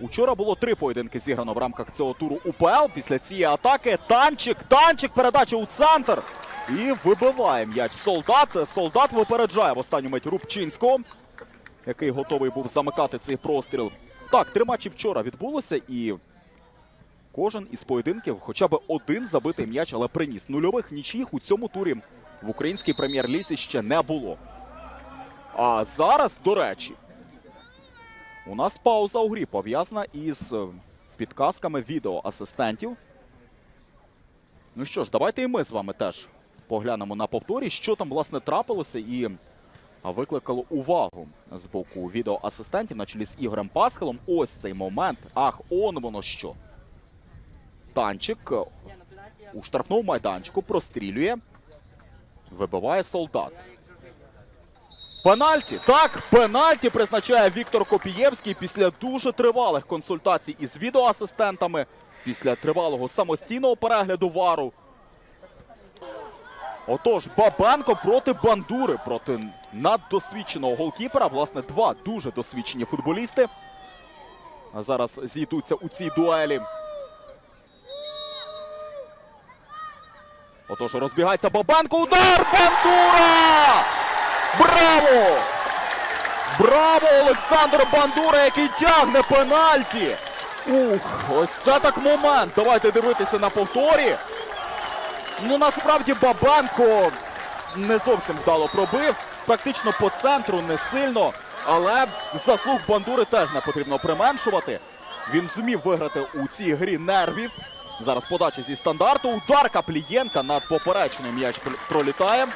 Учора було три поєдинки зіграно в рамках цього туру УПЛ. Після цієї атаки танчик, танчик, передача у центр. І вибиває м'яч солдат. Солдат випереджає в останню мить Рубчинського, який готовий був замикати цей простріл. Так, три матчі вчора відбулося і кожен із поєдинків хоча б один забитий м'яч, але приніс. Нульових нічиїх у цьому турі в українській прем'єр-лізі ще не було. А зараз, до речі, у нас пауза у грі пов'язана із е, підказками відеоасистентів. Ну що ж, давайте і ми з вами теж поглянемо на повторі, що там власне трапилося і викликало увагу з боку відеоасистентів на чолі з Ігорем Пасхалом. Ось цей момент. Ах, он воно що. Танчик е, у штрафному майданчику прострілює. Вибиває солдат. Пенальті. Так, пенальті призначає Віктор Копієвський після дуже тривалих консультацій із відеоасистентами, після тривалого самостійного перегляду вару. Отож, Бабенко проти Бандури, проти наддосвідченого голкіпера. Власне, два дуже досвідчені футболісти. Зараз зійдуться у цій дуелі. Отож, розбігається Бабенко. Удар! Бандура! Браво! Браво, Олександр Бандура, який тягне пенальті! Ух, ось це так момент. Давайте дивитися на повторі. Ну, насправді Бабенко не зовсім вдало пробив. Практично по центру, не сильно. Але заслуг Бандури теж не потрібно применшувати. Він зумів виграти у цій грі нервів. Зараз подача зі стандарту. Удар Каплієнка над поперечною м'яч пролітає.